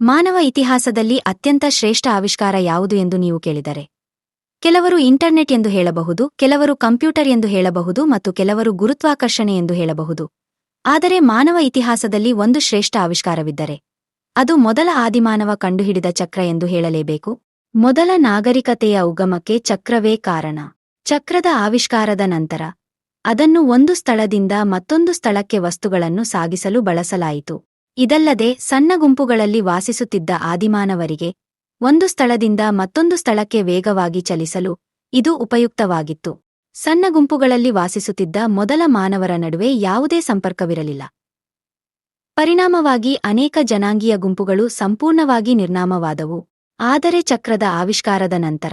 ಮಾನವ ಇತಿಹಾಸದಲ್ಲಿ ಅತ್ಯಂತ ಶ್ರೇಷ್ಠ ಆವಿಷ್ಕಾರ ಯಾವುದು ಎಂದು ನೀವು ಕೇಳಿದರೆ. ಕೆಲವರು ಇಂಟರ್ನೆಟ್ ಎಂದು ಹೇಳಬಹುದು, ಕೆಲವರು ಕಂಪ್ಯೂಟರ್ ಎಂದು ಹೇಳಬಹುದು ಮತ್ತು ಕೆಲವರು ಗುರುತ್ವಾಕರ್ಷಣೆ ಎಂದು ಹೇಳಬಹುದು. ಆದರೆ ಮಾನವ ಇತಿಹಾಸದಲ್ಲಿ ಒಂದು ಶ್ರೇಷ್ಠ ಆವಿಷ್ಕಾರವಿದ್ದರೆ, ಅದು ಮೊದಲ ಆದಿಮಾನವ ಕಂಡುಹಿಡಿದ ಚಕ್ರ ಎಂದು ಹೇಳಲೇಬೇಕು. ಮೊದಲ ನಾಗರಿಕತೆಯ ಉಗಮಕ್ಕೆ ಚಕ್ರವೇ ಕಾರಣ. ಚಕ್ರದ ಆವಿಷ್ಕಾರದ ನಂತರ, ಅದನ್ನು ಒಂದು ಸ್ಥಳದಿಂದ ಮತ್ತೊಂದು ಸ್ಥಳಕ್ಕೆ ವಸ್ತುಗಳನ್ನು ಸಾಗಿಸಲು ಬಳಸಲಾಯಿತು. ಇದಲ್ಲದೆ ಸಣ್ಣ ಗುಂಪುಗಳಲ್ಲಿ ವಾಸಿಸುತ್ತಿದ್ದ ಆದಿಮಾನವರಿಗೆ ಒಂದು ಸ್ಥಳದಿಂದ ಮತ್ತೊಂದು ಸ್ಥಳಕ್ಕೆ ವೇಗವಾಗಿ ಚಲಿಸಲು ಇದು ಉಪಯುಕ್ತವಾಗಿತ್ತು. ಸಣ್ಣ ಗುಂಪುಗಳಲ್ಲಿ ವಾಸಿಸುತ್ತಿದ್ದ ಮೊದಲ ಮಾನವರ ನಡುವೆ ಯಾವುದೇ ಸಂಪರ್ಕವಿರಲಿಲ್ಲ. ಪರಿಣಾಮವಾಗಿ ಅನೇಕ ಜನಾಂಗೀಯ ಗುಂಪುಗಳು ಸಂಪೂರ್ಣವಾಗಿ ನಿರ್ನಾಮವಾದವು. ಆದರೆ ಚಕ್ರದ ಆವಿಷ್ಕಾರದ ನಂತರ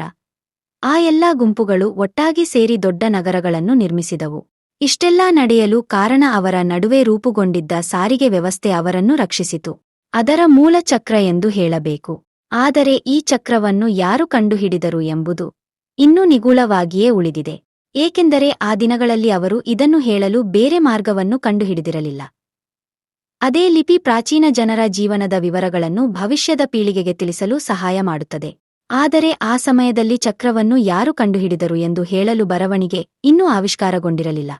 ಆ ಎಲ್ಲಾ ಗುಂಪುಗಳು ಒಟ್ಟಾಗಿ ಸೇರಿ ದೊಡ್ಡ ನಗರಗಳನ್ನು ನಿರ್ಮಿಸಿದವು. ಇಷ್ಟೆಲ್ಲಾ ನಡೆಯಲು ಕಾರಣ ಅವರ ನಡುವೆ ರೂಪುಗೊಂಡಿದ್ದ ಸಾರಿಗೆ ವ್ಯವಸ್ಥೆ ಅವರನ್ನು ರಕ್ಷಿಸಿತು. ಅದರ ಮೂಲ ಚಕ್ರ ಎಂದು ಹೇಳಬೇಕು. ಆದರೆ ಈ ಚಕ್ರವನ್ನು ಯಾರು ಕಂಡುಹಿಡಿದರು ಎಂಬುದು ಇನ್ನೂ ನಿಗೂಢವಾಗಿಯೇ ಉಳಿದಿದೆ. ಏಕೆಂದರೆ ಆ ದಿನಗಳಲ್ಲಿ ಅವರು ಇದನ್ನು ಹೇಳಲು ಬೇರೆ ಮಾರ್ಗವನ್ನು ಕಂಡುಹಿಡಿದಿರಲಿಲ್ಲ. ಅದೇ ಲಿಪಿ ಪ್ರಾಚೀನ ಜನರ ಜೀವನದ ವಿವರಗಳನ್ನು ಭವಿಷ್ಯದ ಪೀಳಿಗೆಗೆ ತಿಳಿಸಲು ಸಹಾಯ ಮಾಡುತ್ತದೆ. ಆದರೆ ಆ ಸಮಯದಲ್ಲಿ ಚಕ್ರವನ್ನು ಯಾರು ಕಂಡುಹಿಡಿದರು ಎಂದು ಹೇಳಲು ಬರವಣಿಗೆ ಇನ್ನೂ ಆವಿಷ್ಕಾರಗೊಂಡಿರಲಿಲ್ಲ.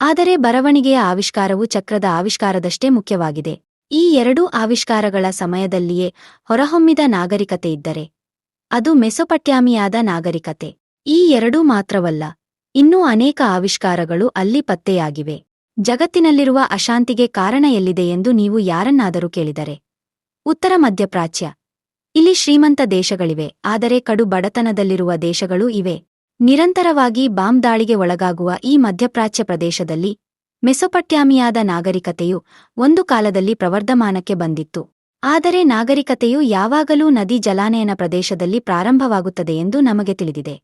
ಆದರೆ ಬರವಣಿಗೆಯ ಆವಿಷ್ಕಾರವು ಚಕ್ರದ ಆವಿಷ್ಕಾರದಷ್ಟೇ ಮುಖ್ಯವಾಗಿದೆ. ಈ ಎರಡೂ ಆವಿಷ್ಕಾರಗಳ ಸಮಯದಲ್ಲಿಯೇ ಹೊರಹೊಮ್ಮಿದ ನಾಗರಿಕತೆ ಇದ್ದರೆ ಅದು ಮೆಸೊಪಟ್ಯಾಮಿಯಾದ ನಾಗರಿಕತೆ. ಈ ಎರಡೂ ಮಾತ್ರವಲ್ಲ, ಇನ್ನೂ ಅನೇಕ ಆವಿಷ್ಕಾರಗಳು ಅಲ್ಲಿ ಪತ್ತೆಯಾಗಿವೆ. ಜಗತ್ತಿನಲ್ಲಿರುವ ಅಶಾಂತಿಗೆ ಕಾರಣ ಎಲ್ಲಿದೆ ಎಂದು ನೀವು ಯಾರನ್ನಾದರೂ ಕೇಳಿದರೆ. ಉತ್ತರ ಮಧ್ಯಪ್ರಾಚ್ಯ. ಇಲ್ಲಿ ಶ್ರೀಮಂತ ದೇಶಗಳಿವೆ, ಆದರೆ ಕಡು ಬಡತನದಲ್ಲಿರುವ ದೇಶಗಳೂ ಇವೆ. ನಿರಂತರವಾಗಿ ಬಾಂಬ್ ದಾಳಿಗೆ ಒಳಗಾಗುವ ಈ ಮಧ್ಯಪ್ರಾಚ್ಯ ಪ್ರದೇಶದಲ್ಲಿ ಮೆಸೊಪಟ್ಯಾಮಿಯಾದ ನಾಗರಿಕತೆಯು ಒಂದು ಕಾಲದಲ್ಲಿ ಪ್ರವರ್ಧಮಾನಕ್ಕೆ ಬಂದಿತ್ತು. ಆದರೆ ನಾಗರಿಕತೆಯು ಯಾವಾಗಲೂ ನದಿ ಜಲಾನಯನ ಪ್ರದೇಶದಲ್ಲಿ ಪ್ರಾರಂಭವಾಗುತ್ತದೆ ಎಂದು ನಮಗೆ ತಿಳಿದಿದೆ.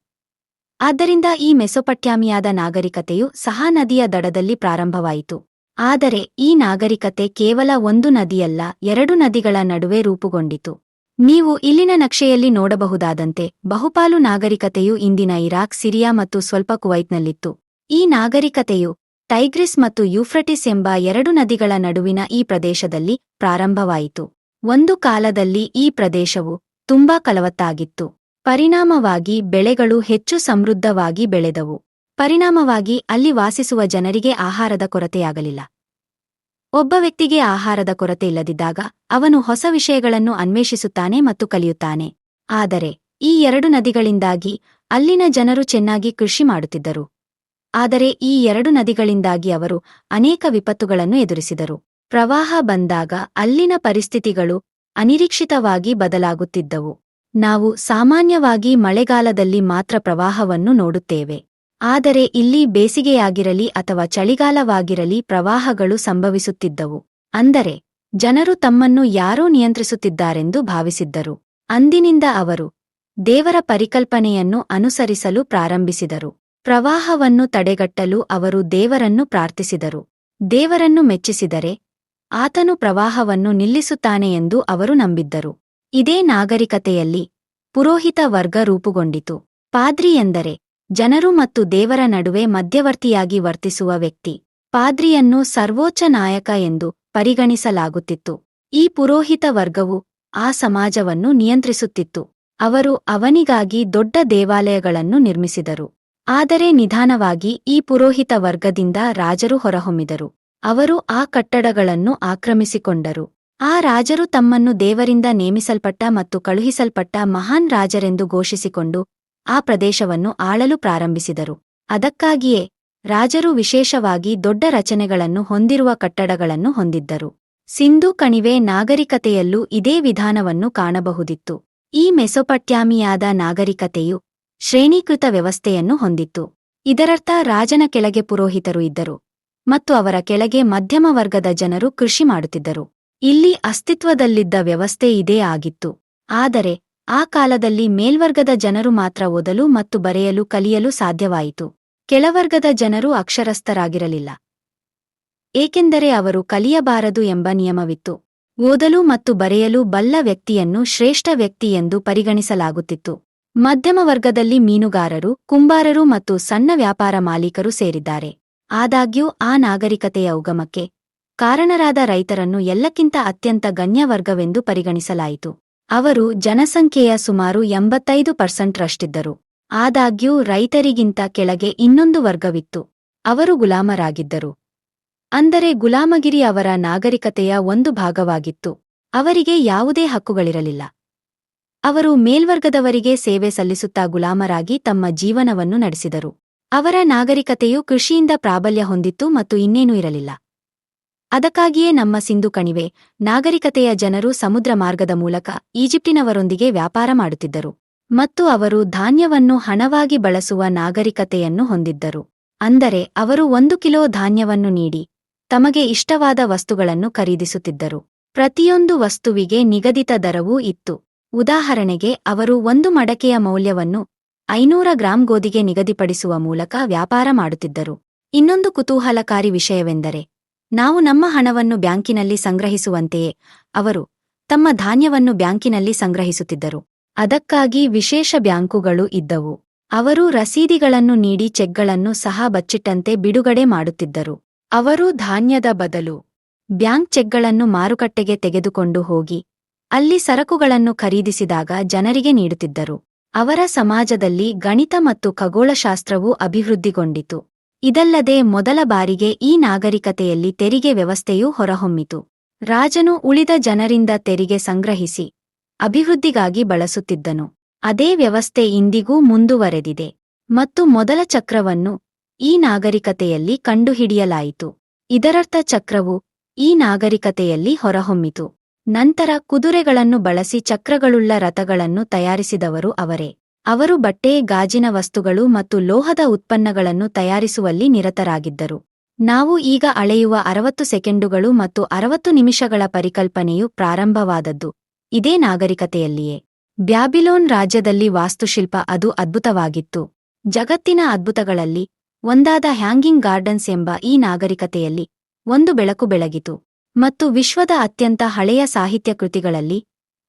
ಆದ್ದರಿಂದ ಈ ಮೆಸೊಪಟ್ಯಾಮಿಯಾದ ನಾಗರಿಕತೆಯು ಸಹ ನದಿಯ ದಡದಲ್ಲಿ ಪ್ರಾರಂಭವಾಯಿತು. ಆದರೆ ಈ ನಾಗರಿಕತೆ ಕೇವಲ ಒಂದು ನದಿಯಲ್ಲ, ಎರಡು ನದಿಗಳ ನಡುವೆ ರೂಪುಗೊಂಡಿತು. ನೀವು ಇಲ್ಲಿನ ನಕ್ಷೆಯಲ್ಲಿ ನೋಡಬಹುದಾದಂತೆ ಬಹುಪಾಲು ನಾಗರಿಕತೆಯು ಇಂದಿನ ಇರಾಕ್, ಸಿರಿಯಾ ಮತ್ತು ಸ್ವಲ್ಪ ಕುವೈಟ್ನಲ್ಲಿತ್ತು ಈ ನಾಗರಿಕತೆಯು ಟೈಗ್ರಿಸ್ ಮತ್ತು ಯೂಫ್ರಟಿಸ್ ಎಂಬ ಎರಡು ನದಿಗಳ ನಡುವಿನ ಈ ಪ್ರದೇಶದಲ್ಲಿ ಪ್ರಾರಂಭವಾಯಿತು. ಒಂದು ಕಾಲದಲ್ಲಿ ಈ ಪ್ರದೇಶವು ತುಂಬಾ ಕಲವತ್ತಾಗಿತ್ತು ಪರಿಣಾಮವಾಗಿ ಬೆಳೆಗಳು ಹೆಚ್ಚು ಸಮೃದ್ಧವಾಗಿ ಬೆಳೆದವು. ಪರಿಣಾಮವಾಗಿ ಅಲ್ಲಿ ವಾಸಿಸುವ ಜನರಿಗೆ ಆಹಾರದ ಕೊರತೆಯಾಗಲಿಲ್ಲ. ಒಬ್ಬ ವ್ಯಕ್ತಿಗೆ ಆಹಾರದ ಕೊರತೆ ಇಲ್ಲದಿದ್ದಾಗ ಅವನು ಹೊಸ ವಿಷಯಗಳನ್ನು ಅನ್ವೇಷಿಸುತ್ತಾನೆ ಮತ್ತು ಕಲಿಯುತ್ತಾನೆ. ಆದರೆ, ಈ ಎರಡು ನದಿಗಳಿಂದಾಗಿ ಅಲ್ಲಿನ ಜನರು ಚೆನ್ನಾಗಿ ಕೃಷಿ ಮಾಡುತ್ತಿದ್ದರು. ಆದರೆ ಈ ಎರಡು ನದಿಗಳಿಂದಾಗಿ ಅವರು ಅನೇಕ ವಿಪತ್ತುಗಳನ್ನು ಎದುರಿಸಿದರು. ಪ್ರವಾಹ ಬಂದಾಗ ಅಲ್ಲಿನ ಪರಿಸ್ಥಿತಿಗಳು ಅನಿರೀಕ್ಷಿತವಾಗಿ ಬದಲಾಗುತ್ತಿದ್ದವು. ನಾವು ಸಾಮಾನ್ಯವಾಗಿ ಮಳೆಗಾಲದಲ್ಲಿ ಮಾತ್ರ ಪ್ರವಾಹವನ್ನು ನೋಡುತ್ತೇವೆ. ಆದರೆ ಇಲ್ಲಿ ಬೇಸಿಗೆಯಾಗಿರಲಿ ಅಥವಾ ಚಳಿಗಾಲವಾಗಿರಲಿ ಪ್ರವಾಹಗಳು ಸಂಭವಿಸುತ್ತಿದ್ದವು. ಅಂದರೆ, ಜನರು ತಮ್ಮನ್ನು ಯಾರೂ ನಿಯಂತ್ರಿಸುತ್ತಿದ್ದಾರೆಂದು ಭಾವಿಸಿದ್ದರು. ಅಂದಿನಿಂದ ಅವರು ದೇವರ ಪರಿಕಲ್ಪನೆಯನ್ನು ಅನುಸರಿಸಲು ಪ್ರಾರಂಭಿಸಿದರು. ಪ್ರವಾಹವನ್ನು ತಡೆಗಟ್ಟಲು ಅವರು ದೇವರನ್ನು ಪ್ರಾರ್ಥಿಸಿದರು. ದೇವರನ್ನು ಮೆಚ್ಚಿಸಿದರೆ ಆತನು ಪ್ರವಾಹವನ್ನು ನಿಲ್ಲಿಸುತ್ತಾನೆ ಎಂದು ಅವರು ನಂಬಿದ್ದರು. ಇದೇ ನಾಗರಿಕತೆಯಲ್ಲಿ ಪುರೋಹಿತ ವರ್ಗ ರೂಪುಗೊಂಡಿತು. ಪಾದ್ರಿ ಎಂದರೆ ಜನರು ಮತ್ತು ದೇವರ ನಡುವೆ ಮಧ್ಯವರ್ತಿಯಾಗಿ ವರ್ತಿಸುವ ವ್ಯಕ್ತಿ. ಪಾದ್ರಿಯನ್ನು ಸರ್ವೋಚ್ಚ ನಾಯಕ ಎಂದು ಪರಿಗಣಿಸಲಾಗುತ್ತಿತ್ತು. ಈ ಪುರೋಹಿತ ವರ್ಗವು ಆ ಸಮಾಜವನ್ನು ನಿಯಂತ್ರಿಸುತ್ತಿತ್ತು. ಅವರು ಅವನಿಗಾಗಿ ದೊಡ್ಡ ದೇವಾಲಯಗಳನ್ನು ನಿರ್ಮಿಸಿದರು. ಆದರೆ ನಿಧಾನವಾಗಿ ಈ ಪುರೋಹಿತ ವರ್ಗದಿಂದ ರಾಜರು ಹೊರಹೊಮ್ಮಿದರು. ಅವರು ಆ ಕಟ್ಟಡಗಳನ್ನು ಆಕ್ರಮಿಸಿಕೊಂಡರು. ಆ ರಾಜರು ತಮ್ಮನ್ನು ದೇವರಿಂದ ನೇಮಿಸಲ್ಪಟ್ಟ ಮತ್ತು ಕಳುಹಿಸಲ್ಪಟ್ಟ ಮಹಾನ್ ರಾಜರೆಂದು ಘೋಷಿಸಿಕೊಂಡು ಆ ಪ್ರದೇಶವನ್ನು ಆಳಲು ಪ್ರಾರಂಭಿಸಿದರು. ಅದಕ್ಕಾಗಿಯೇ ರಾಜರು ವಿಶೇಷವಾಗಿ ದೊಡ್ಡ ರಚನೆಗಳನ್ನು ಹೊಂದಿರುವ ಕಟ್ಟಡಗಳನ್ನು ಹೊಂದಿದ್ದರು. ಸಿಂಧೂ ಕಣಿವೆ ನಾಗರಿಕತೆಯಲ್ಲೂ ಇದೇ ವಿಧಾನವನ್ನು ಕಾಣಬಹುದಿತ್ತು. ಈ ಮೆಸೊಪಟ್ಯಾಮಿಯಾದ ನಾಗರಿಕತೆಯು ಶ್ರೇಣೀಕೃತ ವ್ಯವಸ್ಥೆಯನ್ನು ಹೊಂದಿತ್ತು. ಇದರರ್ಥ ರಾಜನ ಕೆಳಗೆ ಪುರೋಹಿತರು ಇದ್ದರು ಮತ್ತು ಅವರ ಕೆಳಗೆ ಮಧ್ಯಮ ವರ್ಗದ ಜನರು ಕೃಷಿ ಮಾಡುತ್ತಿದ್ದರು. ಇಲ್ಲಿ ಅಸ್ತಿತ್ವದಲ್ಲಿದ್ದ ವ್ಯವಸ್ಥೆ ಇದೇ ಆಗಿತ್ತು. ಆದರೆ ಆ ಕಾಲದಲ್ಲಿ ಮೇಲ್ವರ್ಗದ ಜನರು ಮಾತ್ರ ಓದಲು ಮತ್ತು ಬರೆಯಲು ಕಲಿಯಲು ಸಾಧ್ಯವಾಯಿತು. ಕೆಳವರ್ಗದ ಜನರು ಅಕ್ಷರಸ್ಥರಾಗಿರಲಿಲ್ಲ. ಏಕೆಂದರೆ ಅವರು ಕಲಿಯಬಾರದು ಎಂಬ ನಿಯಮವಿತ್ತು. ಓದಲು ಮತ್ತು ಬರೆಯಲು ಬಲ್ಲ ವ್ಯಕ್ತಿಯನ್ನು ಶ್ರೇಷ್ಠ ವ್ಯಕ್ತಿ ಎಂದು ಪರಿಗಣಿಸಲಾಗುತ್ತಿತ್ತು. ಮಧ್ಯಮ ವರ್ಗದಲ್ಲಿ ಮೀನುಗಾರರು, ಕುಂಬಾರರು ಮತ್ತು ಸಣ್ಣ ವ್ಯಾಪಾರ ಮಾಲೀಕರು ಸೇರಿದ್ದಾರೆ. ಆದಾಗ್ಯೂ ಆ ನಾಗರಿಕತೆಯ ಉಗಮಕ್ಕೆ ಕಾರಣರಾದ ರೈತರನ್ನು ಎಲ್ಲಕ್ಕಿಂತ ಅತ್ಯಂತ ಗಣ್ಯವರ್ಗವೆಂದು ಪರಿಗಣಿಸಲಾಯಿತು. ಅವರು ಜನಸಂಖ್ಯೆಯ ಸುಮಾರು ಎಂಬತ್ತೈದು ಪರ್ಸೆಂಟ್ರಷ್ಟಿದ್ದರು ಆದಾಗ್ಯೂ ರೈತರಿಗಿಂತ ಕೆಳಗೆ ಇನ್ನೊಂದು ವರ್ಗವಿತ್ತು. ಅವರು ಗುಲಾಮರಾಗಿದ್ದರು. ಅಂದರೆ ಗುಲಾಮಗಿರಿ ಅವರ ನಾಗರಿಕತೆಯ ಒಂದು ಭಾಗವಾಗಿತ್ತು. ಅವರಿಗೆ ಯಾವುದೇ ಹಕ್ಕುಗಳಿರಲಿಲ್ಲ. ಅವರು ಮೇಲ್ವರ್ಗದವರಿಗೆ ಸೇವೆ ಸಲ್ಲಿಸುತ್ತಾ ಗುಲಾಮರಾಗಿ ತಮ್ಮ ಜೀವನವನ್ನು ನಡೆಸಿದರು. ಅವರ ನಾಗರಿಕತೆಯು ಕೃಷಿಯಿಂದ ಪ್ರಾಬಲ್ಯ ಹೊಂದಿತ್ತು ಮತ್ತು ಇನ್ನೇನೂ ಇರಲಿಲ್ಲ. ಅದಕ್ಕಾಗಿಯೇ ನಮ್ಮ ಸಿಂಧು ಕಣಿವೆ, ನಾಗರಿಕತೆಯ ಜನರು ಸಮುದ್ರ ಮಾರ್ಗದ ಮೂಲಕ ಈಜಿಪ್ಟಿನವರೊಂದಿಗೆ ವ್ಯಾಪಾರ ಮಾಡುತ್ತಿದ್ದರು ಮತ್ತು ಅವರು ಧಾನ್ಯವನ್ನು ಹಣವಾಗಿ ಬಳಸುವ ನಾಗರಿಕತೆಯನ್ನು ಹೊಂದಿದ್ದರು. ಅಂದರೆ ಅವರು ಒಂದು ಕಿಲೋ ಧಾನ್ಯವನ್ನು ನೀಡಿ ತಮಗೆ ಇಷ್ಟವಾದ ವಸ್ತುಗಳನ್ನು ಖರೀದಿಸುತ್ತಿದ್ದರು. ಪ್ರತಿಯೊಂದು ವಸ್ತುವಿಗೆ ನಿಗದಿತ ದರವೂ ಇತ್ತು. ಉದಾಹರಣೆಗೆ ಅವರು ಒಂದು ಮಡಕೆಯ ಮೌಲ್ಯವನ್ನು ಐನೂರ ಗ್ರಾಂ ಗೋಧಿಗೆ ನಿಗದಿಪಡಿಸುವ ಮೂಲಕ ವ್ಯಾಪಾರ ಮಾಡುತ್ತಿದ್ದರು. ಇನ್ನೊಂದು ಕುತೂಹಲಕಾರಿ ವಿಷಯವೆಂದರೆ ನಾವು ನಮ್ಮ ಹಣವನ್ನು ಬ್ಯಾಂಕಿನಲ್ಲಿ ಸಂಗ್ರಹಿಸುವಂತೆಯೇ. ಅವರು ತಮ್ಮ ಧಾನ್ಯವನ್ನು ಬ್ಯಾಂಕಿನಲ್ಲಿ ಸಂಗ್ರಹಿಸುತ್ತಿದ್ದರು. ಅದಕ್ಕಾಗಿ ವಿಶೇಷ ಬ್ಯಾಂಕುಗಳು ಇದ್ದವು. ಅವರು ರಸೀದಿಗಳನ್ನು ನೀಡಿ ಚೆಕ್ಗಳನ್ನು ಸಹ ಬಚ್ಚಿಟ್ಟಂತೆ ಬಿಡುಗಡೆ ಮಾಡುತ್ತಿದ್ದರು. ಅವರು ಧಾನ್ಯದ ಬದಲು ಬ್ಯಾಂಕ್ ಚೆಕ್ಗಳನ್ನು ಮಾರುಕಟ್ಟೆಗೆ ತೆಗೆದುಕೊಂಡು ಹೋಗಿ, ಅಲ್ಲಿ ಸರಕುಗಳನ್ನು ಖರೀದಿಸಿದಾಗ ಜನರಿಗೆ ನೀಡುತ್ತಿದ್ದರು. ಅವರ ಸಮಾಜದಲ್ಲಿ ಗಣಿತ ಮತ್ತು ಖಗೋಳಶಾಸ್ತ್ರವು ಅಭಿವೃದ್ಧಿಗೊಂಡಿತು. ಇದಲ್ಲದೆ ಮೊದಲ ಬಾರಿಗೆ ಈ ನಾಗರಿಕತೆಯಲ್ಲಿ ತೆರಿಗೆ ವ್ಯವಸ್ಥೆಯೂ ಹೊರಹೊಮ್ಮಿತು. ರಾಜನು ಉಳಿದ ಜನರಿಂದ ತೆರಿಗೆ ಸಂಗ್ರಹಿಸಿ, ಅಭಿವೃದ್ಧಿಗಾಗಿ ಬಳಸುತ್ತಿದ್ದನು. ಅದೇ ವ್ಯವಸ್ಥೆ ಇಂದಿಗೂ ಮುಂದುವರೆದಿದೆ ಮತ್ತು ಮೊದಲ ಚಕ್ರವನ್ನು ಈ ನಾಗರಿಕತೆಯಲ್ಲಿ ಕಂಡುಹಿಡಿಯಲಾಯಿತು. ಇದರರ್ಥ ಚಕ್ರವು ಈ ನಾಗರಿಕತೆಯಲ್ಲಿ ಹೊರಹೊಮ್ಮಿತು. ನಂತರ ಕುದುರೆಗಳನ್ನು ಬಳಸಿ ಚಕ್ರಗಳುಳ್ಳ ರಥಗಳನ್ನು ತಯಾರಿಸಿದವರು ಅವರೇ. ಅವರು ಬಟ್ಟೆ, ಗಾಜಿನ ವಸ್ತುಗಳು ಮತ್ತು ಲೋಹದ ಉತ್ಪನ್ನಗಳನ್ನು ತಯಾರಿಸುವಲ್ಲಿ ನಿರತರಾಗಿದ್ದರು. ನಾವು ಈಗ ಅಳೆಯುವ ಅರವತ್ತು ಸೆಕೆಂಡುಗಳು ಮತ್ತು ಅರವತ್ತು ನಿಮಿಷಗಳ ಪರಿಕಲ್ಪನೆಯು ಪ್ರಾರಂಭವಾದದ್ದು. ಇದೇ ನಾಗರಿಕತೆಯಲ್ಲಿಯೇ. ಬ್ಯಾಬಿಲೋನ್ ರಾಜ್ಯದಲ್ಲಿ ವಾಸ್ತುಶಿಲ್ಪ ಅದು ಅದ್ಭುತವಾಗಿತ್ತು. ಜಗತ್ತಿನ ಅದ್ಭುತಗಳಲ್ಲಿ ಒಂದಾದ ಹ್ಯಾಂಗಿಂಗ್ ಗಾರ್ಡನ್ಸ್ ಎಂಬ ಈ ನಾಗರಿಕತೆಯಲ್ಲಿ ಒಂದು ಬೆಳಕು ಬೆಳಗಿತು. ಮತ್ತು ವಿಶ್ವದ ಅತ್ಯಂತ ಹಳೆಯ ಸಾಹಿತ್ಯ ಕೃತಿಗಳಲ್ಲಿ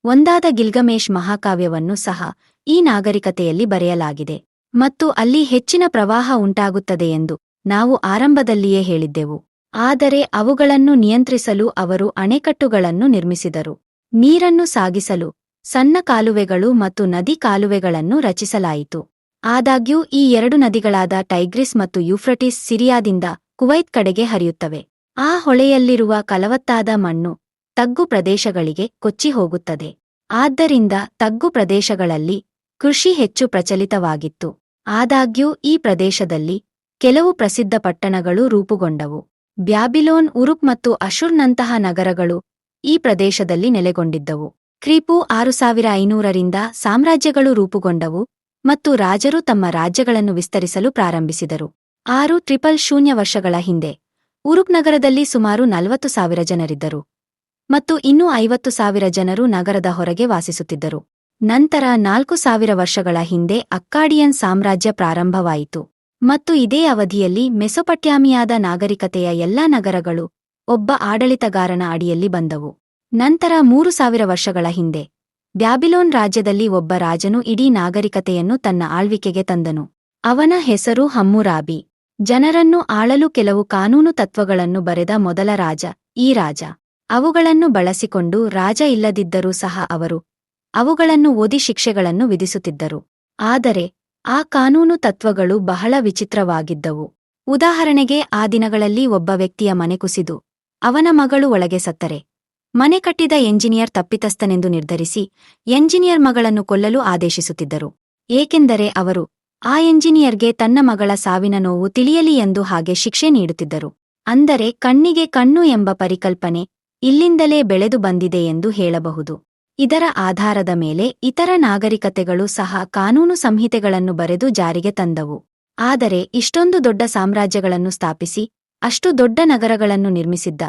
ಒಂದಾದ ಗಿಲ್ಗಮೇಶ್ ಮಹಾಕಾವ್ಯವನ್ನು ಸಹ ಈ ನಾಗರಿಕತೆಯಲ್ಲಿ ಬರೆಯಲಾಗಿದೆ. ಮತ್ತು ಅಲ್ಲಿ ಹೆಚ್ಚಿನ ಪ್ರವಾಹ ಉಂಟಾಗುತ್ತದೆ ಎಂದು ನಾವು ಆರಂಭದಲ್ಲಿಯೇ ಹೇಳಿದ್ದೆವು. ಆದರೆ ಅವುಗಳನ್ನು ನಿಯಂತ್ರಿಸಲು ಅವರು ಅಣೆಕಟ್ಟುಗಳನ್ನು ನಿರ್ಮಿಸಿದರು. ನೀರನ್ನು ಸಾಗಿಸಲು ಸಣ್ಣ ಕಾಲುವೆಗಳು ಮತ್ತು ನದಿ ಕಾಲುವೆಗಳನ್ನು ರಚಿಸಲಾಯಿತು. ಆದಾಗ್ಯೂ ಈ ಎರಡು ನದಿಗಳಾದ ಟೈಗ್ರಿಸ್ ಮತ್ತು ಯೂಫ್ರಟಿಸ್ ಸಿರಿಯಾದಿಂದ ಕುವೈತ್ ಕಡೆಗೆ ಹರಿಯುತ್ತವೆ. ಆ ಹೊಳೆಯಲ್ಲಿರುವ ಕಲವತ್ತಾದ ಮಣ್ಣು ತಗ್ಗು ಪ್ರದೇಶಗಳಿಗೆ ಕೊಚ್ಚಿ ಹೋಗುತ್ತದೆ. ಆದ್ದರಿಂದ ತಗ್ಗು ಪ್ರದೇಶಗಳಲ್ಲಿ ಕೃಷಿ ಹೆಚ್ಚು ಪ್ರಚಲಿತವಾಗಿತ್ತು. ಆದಾಗ್ಯೂ, ಈ ಪ್ರದೇಶದಲ್ಲಿ ಕೆಲವು ಪ್ರಸಿದ್ಧ ಪಟ್ಟಣಗಳು ರೂಪುಗೊಂಡವು. ಬ್ಯಾಬಿಲೋನ್, ಉರುಕ್ ಮತ್ತು ಅಶುರ್ನಂತಹ ನಗರಗಳು ಈ ಪ್ರದೇಶದಲ್ಲಿ ನೆಲೆಗೊಂಡಿದ್ದವು. ಕ್ರೀಪು ಆರು ಸಾವಿರ ಐನೂರರಿಂದ ಸಾಮ್ರಾಜ್ಯಗಳು ರೂಪುಗೊಂಡವು ಮತ್ತು ರಾಜರು ತಮ್ಮ ರಾಜ್ಯಗಳನ್ನು ವಿಸ್ತರಿಸಲು ಪ್ರಾರಂಭಿಸಿದರು. ಆರು ಟ್ರಿಪಲ್ ಶೂನ್ಯ ವರ್ಷಗಳ ಹಿಂದೆ, ಉರುಕ್ ನಗರದಲ್ಲಿ ಸುಮಾರು ನಲವತ್ತು ಸಾವಿರ ಜನರಿದ್ದರು ಮತ್ತು ಇನ್ನೂ ಐವತ್ತು ಸಾವಿರ ಜನರು ನಗರದ ಹೊರಗೆ ವಾಸಿಸುತ್ತಿದ್ದರು. ನಂತರ ನಾಲ್ಕು ಸಾವಿರ ವರ್ಷಗಳ ಹಿಂದೆ ಅಕ್ಕಾಡಿಯನ್ ಸಾಮ್ರಾಜ್ಯ ಪ್ರಾರಂಭವಾಯಿತು. ಮತ್ತು ಇದೇ ಅವಧಿಯಲ್ಲಿ ಮೆಸೊಪಟ್ಯಾಮಿಯಾದ ನಾಗರಿಕತೆಯ ಎಲ್ಲಾ ನಗರಗಳು ಒಬ್ಬ ಆಡಳಿತಗಾರನ ಅಡಿಯಲ್ಲಿ ಬಂದವು. ನಂತರ ಮೂರು ಸಾವಿರ ವರ್ಷಗಳ ಹಿಂದೆ ಬ್ಯಾಬಿಲೋನ್ ರಾಜ್ಯದಲ್ಲಿ ಒಬ್ಬ ರಾಜನು ಇಡೀ ನಾಗರಿಕತೆಯನ್ನು ತನ್ನ ಆಳ್ವಿಕೆಗೆ ತಂದನು. ಅವನ ಹೆಸರು ಹಮ್ಮುರಾಬಿ. ಜನರನ್ನು ಆಳಲು ಕೆಲವು ಕಾನೂನು ತತ್ವಗಳನ್ನು ಬರೆದ ಮೊದಲ ರಾಜ ಈ ರಾಜ. ಅವುಗಳನ್ನು ಬಳಸಿಕೊಂಡು ರಾಜ ಇಲ್ಲದಿದ್ದರೂ ಸಹ ಅವರು ಅವುಗಳನ್ನು ಓದಿ ಶಿಕ್ಷೆಗಳನ್ನು ವಿಧಿಸುತ್ತಿದ್ದರು. ಆದರೆ ಆ ಕಾನೂನು ತತ್ವಗಳು ಬಹಳ ವಿಚಿತ್ರವಾಗಿದ್ದವು. ಉದಾಹರಣೆಗೆ ಆ ದಿನಗಳಲ್ಲಿ ಒಬ್ಬ ವ್ಯಕ್ತಿಯ ಮನೆ ಕುಸಿದು ಅವನ ಮಗಳು ಒಳಗೆ ಸತ್ತರೆ. ಮನೆ ಕಟ್ಟಿದ ಎಂಜಿನಿಯರ್ ತಪ್ಪಿತಸ್ಥನೆಂದು ನಿರ್ಧರಿಸಿ ಎಂಜಿನಿಯರ್ ಮಗಳನ್ನು ಕೊಲ್ಲಲು ಆದೇಶಿಸುತ್ತಿದ್ದರು. ಏಕೆಂದರೆ ಅವರು ಆ ಎಂಜಿನಿಯರ್ಗೆ ತನ್ನ ಮಗಳ ಸಾವಿನ ನೋವು ತಿಳಿಯಲಿ ಎಂದು ಹಾಗೆ ಶಿಕ್ಷೆ ನೀಡುತ್ತಿದ್ದರು. ಅಂದರೆ ಕಣ್ಣಿಗೆ ಕಣ್ಣು ಎಂಬ ಪರಿಕಲ್ಪನೆ ಇಲ್ಲಿಂದಲೇ ಬೆಳೆದು ಬಂದಿದೆ ಎಂದು ಹೇಳಬಹುದು. ಇದರ ಆಧಾರದ ಮೇಲೆ ಇತರ ನಾಗರಿಕತೆಗಳು ಸಹ ಕಾನೂನು ಸಂಹಿತೆಗಳನ್ನು ಬರೆದು ಜಾರಿಗೆ ತಂದವು. ಆದರೆ ಇಷ್ಟೊಂದು ದೊಡ್ಡ ಸಾಮ್ರಾಜ್ಯಗಳನ್ನು ಸ್ಥಾಪಿಸಿ, ಅಷ್ಟು ದೊಡ್ಡ ನಗರಗಳನ್ನು ನಿರ್ಮಿಸಿದ್ದ,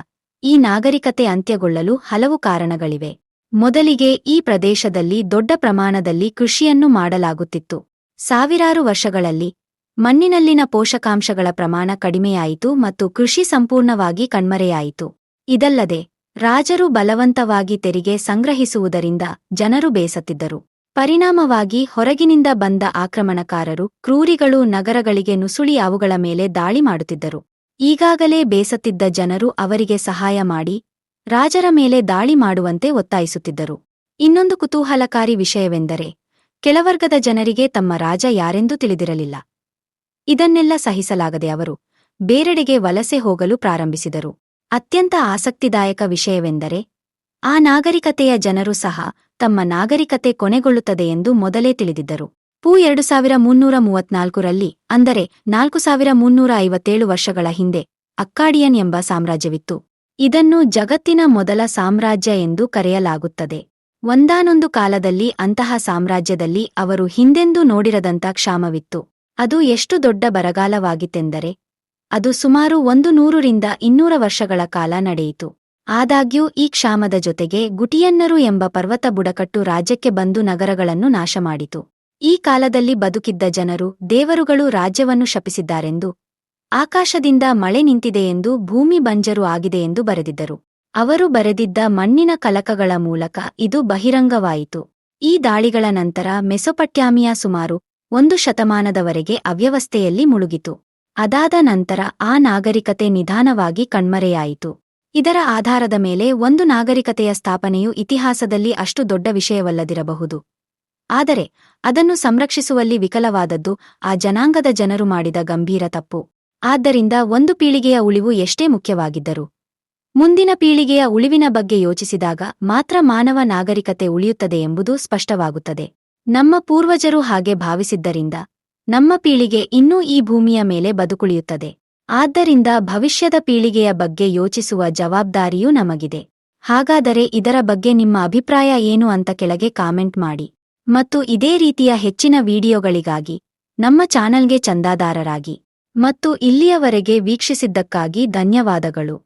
ಈ ನಾಗರಿಕತೆ ಅಂತ್ಯಗೊಳ್ಳಲು ಹಲವು ಕಾರಣಗಳಿವೆ. ಮೊದಲಿಗೆ ಈ ಪ್ರದೇಶದಲ್ಲಿ ದೊಡ್ಡ ಪ್ರಮಾಣದಲ್ಲಿ ಕೃಷಿಯನ್ನು ಮಾಡಲಾಗುತ್ತಿತ್ತು. ಸಾವಿರಾರು ವರ್ಷಗಳಲ್ಲಿ ಮಣ್ಣಿನಲ್ಲಿನ ಪೋಷಕಾಂಶಗಳ ಪ್ರಮಾಣ ಕಡಿಮೆಯಾಯಿತು ಮತ್ತು ಕೃಷಿ ಸಂಪೂರ್ಣವಾಗಿ ಕಣ್ಮರೆಯಾಯಿತು. ಇದಲ್ಲದೆ ರಾಜರು ಬಲವಂತವಾಗಿ ತೆರಿಗೆ ಸಂಗ್ರಹಿಸುವುದರಿಂದ ಜನರು ಬೇಸತ್ತಿದ್ದರು. ಪರಿಣಾಮವಾಗಿ ಹೊರಗಿನಿಂದ ಬಂದ ಆಕ್ರಮಣಕಾರರು ಕ್ರೂರಿಗಳು ನಗರಗಳಿಗೆ ನುಸುಳಿ ಅವುಗಳ ಮೇಲೆ ದಾಳಿ ಮಾಡುತ್ತಿದ್ದರು. ಈಗಾಗಲೇ ಬೇಸತ್ತಿದ್ದ ಜನರು ಅವರಿಗೆ ಸಹಾಯ ಮಾಡಿ ರಾಜರ ಮೇಲೆ ದಾಳಿ ಮಾಡುವಂತೆ ಒತ್ತಾಯಿಸುತ್ತಿದ್ದರು. ಇನ್ನೊಂದು ಕುತೂಹಲಕಾರಿ ವಿಷಯವೆಂದರೆ ಕೆಲವರ್ಗದ ಜನರಿಗೆ ತಮ್ಮ ರಾಜ ಯಾರೆಂದು ತಿಳಿದಿರಲಿಲ್ಲ. ಇದನ್ನೆಲ್ಲ ಸಹಿಸಲಾಗದೆ ಅವರು ಬೇರೆಡೆಗೆ ವಲಸೆ ಹೋಗಲು ಪ್ರಾರಂಭಿಸಿದರು. ಅತ್ಯಂತ ಆಸಕ್ತಿದಾಯಕ ವಿಷಯವೆಂದರೆ, ಆ ನಾಗರಿಕತೆಯ ಜನರು ಸಹ ತಮ್ಮ ನಾಗರಿಕತೆ ಕೊನೆಗೊಳ್ಳುತ್ತದೆ ಎಂದು ಮೊದಲೇ ತಿಳಿದಿದ್ದರು. ಪೂ ಎರಡು ಸಾವಿರ ಮುನ್ನೂರ ಮೂವತ್ನಾಲ್ಕರಲ್ಲಿ, ಅಂದರೆ ನಾಲ್ಕು ಸಾವಿರ ಮುನ್ನೂರ ಐವತ್ತೇಳು ವರ್ಷಗಳ ಹಿಂದೆ, ಅಕ್ಕಾಡಿಯನ್ ಎಂಬ ಸಾಮ್ರಾಜ್ಯವಿತ್ತು. ಇದನ್ನು ಜಗತ್ತಿನ ಮೊದಲ ಸಾಮ್ರಾಜ್ಯ ಎಂದು ಕರೆಯಲಾಗುತ್ತದೆ. ಒಂದಾನೊಂದು ಕಾಲದಲ್ಲಿ ಅಂತಹ ಸಾಮ್ರಾಜ್ಯದಲ್ಲಿ ಅವರು ಹಿಂದೆಂದೂ ನೋಡಿರದಂಥ ಕ್ಷಾಮವಿತ್ತು. ಅದು ಎಷ್ಟು ದೊಡ್ಡ ಬರಗಾಲವಾಗಿತ್ತೆಂದರೆ ಅದು ಸುಮಾರು ಒಂದು ನೂರರಿಂದ ಇನ್ನೂರ ವರ್ಷಗಳ ಕಾಲ ನಡೆಯಿತು. ಆದಾಗ್ಯೂ ಈ ಕ್ಷಾಮದ ಜೊತೆಗೆ ಗುಟಿಯನ್ನರು ಎಂಬ ಪರ್ವತ ಬುಡಕಟ್ಟು ರಾಜ್ಯಕ್ಕೆ ಬಂದು ನಗರಗಳನ್ನು ನಾಶಮಾಡಿತು. ಈ ಕಾಲದಲ್ಲಿ ಬದುಕಿದ್ದ ಜನರು, ದೇವರುಗಳು ರಾಜ್ಯವನ್ನು ಶಪಿಸಿದ್ದಾರೆಂದು, ಆಕಾಶದಿಂದ ಮಳೆ ನಿಂತಿದೆಯೆಂದು ಭೂಮಿ ಬಂಜರು ಆಗಿದೆಯೆಂದು ಬರೆದಿದ್ದರು. ಅವರು ಬರೆದಿದ್ದ ಮಣ್ಣಿನ ಕಲಕಗಳ ಮೂಲಕ ಇದು ಬಹಿರಂಗವಾಯಿತು. ಈ ದಾಳಿಗಳ ನಂತರ ಮೆಸೊಪಟ್ಯಾಮಿಯಾ ಸುಮಾರು ಒಂದು ಶತಮಾನದವರೆಗೆ ಅವ್ಯವಸ್ಥೆಯಲ್ಲಿ ಮುಳುಗಿತು. ಅದಾದ ನಂತರ ಆ ನಾಗರಿಕತೆ ನಿಧಾನವಾಗಿ ಕಣ್ಮರೆಯಾಯಿತು. ಇದರ ಆಧಾರದ ಮೇಲೆ ಒಂದು ನಾಗರಿಕತೆಯ ಸ್ಥಾಪನೆಯು ಇತಿಹಾಸದಲ್ಲಿ ಅಷ್ಟು ದೊಡ್ಡ ವಿಷಯವಲ್ಲದಿರಬಹುದು. ಆದರೆ, ಅದನ್ನು ಸಂರಕ್ಷಿಸುವಲ್ಲಿ ವಿಕಲವಾದದ್ದು ಆ ಜನಾಂಗದ ಜನರು ಮಾಡಿದ ಗಂಭೀರ ತಪ್ಪು. ಆದ್ದರಿಂದ ಒಂದು ಪೀಳಿಗೆಯ ಉಳಿವು ಎಷ್ಟೇ ಮುಖ್ಯವಾಗಿದ್ದರು. ಮುಂದಿನ ಪೀಳಿಗೆಯ ಉಳಿವಿನ ಬಗ್ಗೆ ಯೋಚಿಸಿದಾಗ ಮಾತ್ರ ಮಾನವ ನಾಗರಿಕತೆ ಉಳಿಯುತ್ತದೆ ಎಂಬುದು ಸ್ಪಷ್ಟವಾಗುತ್ತದೆ. ನಮ್ಮ ಪೂರ್ವಜರು ಹಾಗೆ ಭಾವಿಸಿದ್ದರಿಂದ ನಮ್ಮ ಪೀಳಿಗೆ ಇನ್ನೂ ಈ ಭೂಮಿಯ ಮೇಲೆ ಬದುಕುಳಿಯುತ್ತದೆ. ಆದ್ದರಿಂದ ಭವಿಷ್ಯದ ಪೀಳಿಗೆಯ ಬಗ್ಗೆ ಯೋಚಿಸುವ ಜವಾಬ್ದಾರಿಯೂ ನಮಗಿದೆ. ಹಾಗಾದರೆ ಇದರ ಬಗ್ಗೆ ನಿಮ್ಮ ಅಭಿಪ್ರಾಯ ಏನು ಅಂತ ಕೆಳಗೆ ಕಾಮೆಂಟ್ ಮಾಡಿ. ಮತ್ತು ಇದೇ ರೀತಿಯ ಹೆಚ್ಚಿನ ವಿಡಿಯೋಗಳಿಗಾಗಿ ನಮ್ಮ ಚಾನಲ್ಗೆ ಚಂದಾದಾರರಾಗಿ. ಮತ್ತು ಇಲ್ಲಿಯವರೆಗೆ ವೀಕ್ಷಿಸಿದ್ದಕ್ಕಾಗಿ ಧನ್ಯವಾದಗಳು.